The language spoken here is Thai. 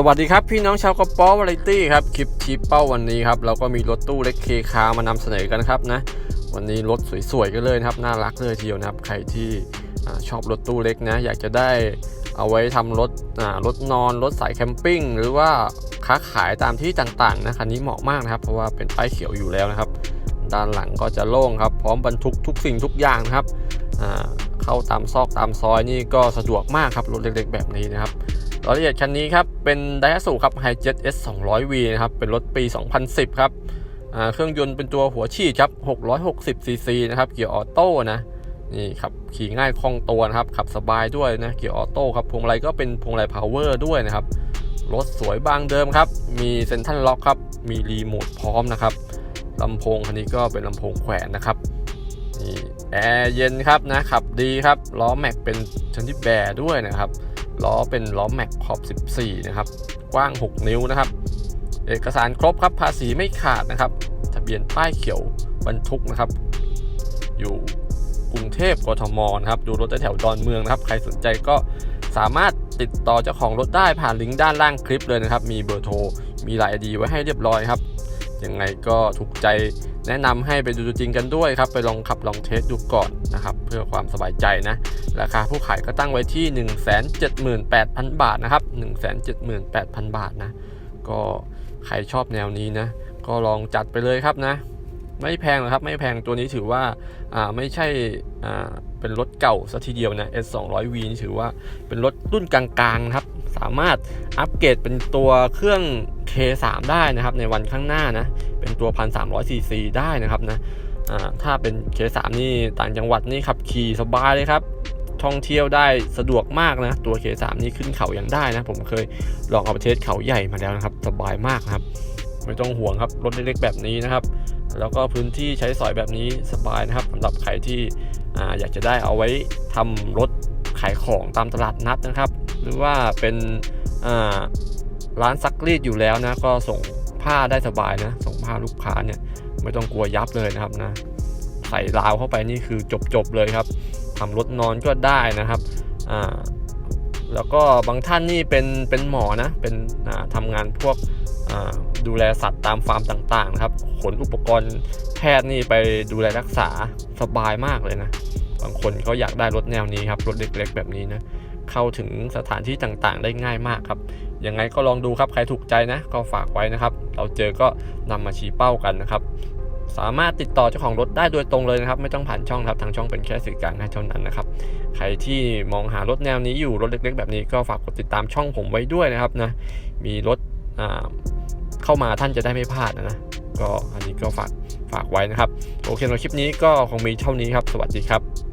สวัสดีครับ พี่น้องชาวกระป๋อวาไรตี้ครับ คลิปชี้เป้าวันนี้ครับ เราก็มีรถตู้เล็กเคคามานำเสนอกันครับนะ วันนี้รถสวยๆกันเลยนะครับ น่ารักเลยทีเดียวนะครับ ใครที่อชอบรถตู้เล็กนะ อยากจะได้เอาไว้ทำรถรถนอน รถสายแคมปิ้ง หรือว่าค้าขายตามที่ต่างๆนะคันนี้เหมาะมากนะครับ เพราะว่าเป็นป้ายเขียวอยู่แล้วนะครับ ด้านหลังก็จะโล่งครับ พร้อมบรรทุกทุกสิ่งทุกอย่างนะครับเข้าตามซอกตามซอยนี่ก็สะดวกมากครับรถเล็กๆ แบบนี้นะครับ รายละเอียดคันนี้ครับ เป็นไดฮัสุครับ Hi-Jet S 200V นะครับ เป็นรถปี 2010 ครับเครื่องยนต์เป็นตัวหัวฉีดครับ 660 cc นะครับ เกียร์ออโต้นะ นี่ครับ ขี่ง่ายคล่องตัวนะครับ ขับสบายด้วยนะ เกียร์ออโต้ครับ พวงมาลัยก็เป็นพวงมาลัยพาวเวอร์ด้วยนะครับ รถสวยบางเดิมครับ มีเซ็นทรัลล็อกครับ มีรีโมทพร้อมนะครับลำโพงคันนี้ก็เป็นลำโพงแขวนนะครับนี่แอร์เย็นครับนะ ขับดีครับ ล้อแม็กเป็นชันที่แบร์ด้วยนะครับ ล้อเป็นล้อแม็กขอบ 14 นะครับ กว้าง 6 นิ้วนะครับ เอกสารครบครับ ภาษีไม่ขาดนะครับ ทะเบียนป้ายเขียวบรรทุกนะครับ อยู่กรุงเทพกทมนะครับ ดูรถได้แถวดอนเมืองนะครับ ใครสนใจก็สามารถติดต่อเจ้าของรถได้ผ่านลิงก์ด้านล่างคลิปเลยนะครับ มีเบอร์โทร มีไลน์ไอดีไว้ให้เรียบร้อยครับ ยังไงก็ถูกใจ แนะนำให้ไปดูจริงกันด้วยครับ ไปลองขับลองเทสดูก่อนนะครับ เพื่อความสบายใจนะ ราคาผู้ขายก็ตั้งไว้ที่ 178,000 บาทนะครับ 178,000 บาทนะ ก็ใครชอบแนวนี้นะ ก็ลองจัดไปเลยครับนะ ไม่แพงหรอกครับ ไม่แพงตัวนี้ถือว่าอ่าไม่ใช่อ่าเป็นรถเก่าซะทีเดียวนะ S 2 0 0 V นี่ถือว่าเป็นรถรุ่นกลางๆครับ สามารถอัปเกรดเป็นตัวเครื่อง K3 ได้นะครับ ในวันข้างหน้านะ เป็นตัว 1,300 cc ได้นะครับนะถ้าเป็น K3 นี่ต่างจังหวัดนี่ขับขี่สบายเลยครับ ท่องเที่ยวได้สะดวกมากนะ ตัว K3 นี่ขึ้นเขายังได้นะ ผมเคยลองเอาไปเทสเขาใหญ่มาแล้วนะครับ สบายมากครับ ไม่ต้องห่วงครับ รถเล็กๆแบบนี้นะครับ แล้วก็พื้นที่ใช้สอยแบบนี้สบายนะครับสำหรับใครที่อ่อยากจะได้เอาไว้ทำรถขายของตามตลาดนัดนะครับ หรือว่าเป็นร้านซักรีดอยู่แล้วนะ ก็ส่งผ้าได้สบายนะ ส่งผ้าลูกค้าเนี่ยไม่ต้องกลัวยับเลยนะครับนะใส่ราวเข้าไปนี่คือจบๆเลยครับทำรถนอนก็ได้นะครับอ่าแล้วก็บางท่านนี่เป็นเป็นหมอนะเป็นอ่าทำงานพวกดูแลสัตว์ตามฟาร์มต่างๆนะครับขนอุปกรณ์แพทย์นี่ไปดูแลรักษาสบายมากเลยนะ บางคนเขาอยากได้รถแนวนี้ครับรถเล็กๆแบบนี้นะ เข้าถึงสถานที่ต่างๆ ได้ง่ายมากครับยังไงก็ลองดูครับใครถูกใจนะก็ฝากไว้นะครับ เราเจอก็นำมาชี้เป้ากันนะครับสามารถติดต่อเจ้าของรถได้โดยตรงเลยนะครับ ไม่ต้องผ่านช่องครับทางช่องเป็นแค่สื่อกลางให้เท่านั้นนะครับ ใครที่มองหารถแนวนี้อยู่รถเล็ก ๆ แบบนี้ก็ฝากกดติดตามช่องผมไว้ด้วยนะครับนะมีรถเข้ามาท่านจะได้ไม่พลาดนะนะก็อันนี้ก็ฝากฝากไว้นะครับ โอเคในคลิปนี้ก็คงมีเท่านี้ครับ สวัสดีครับ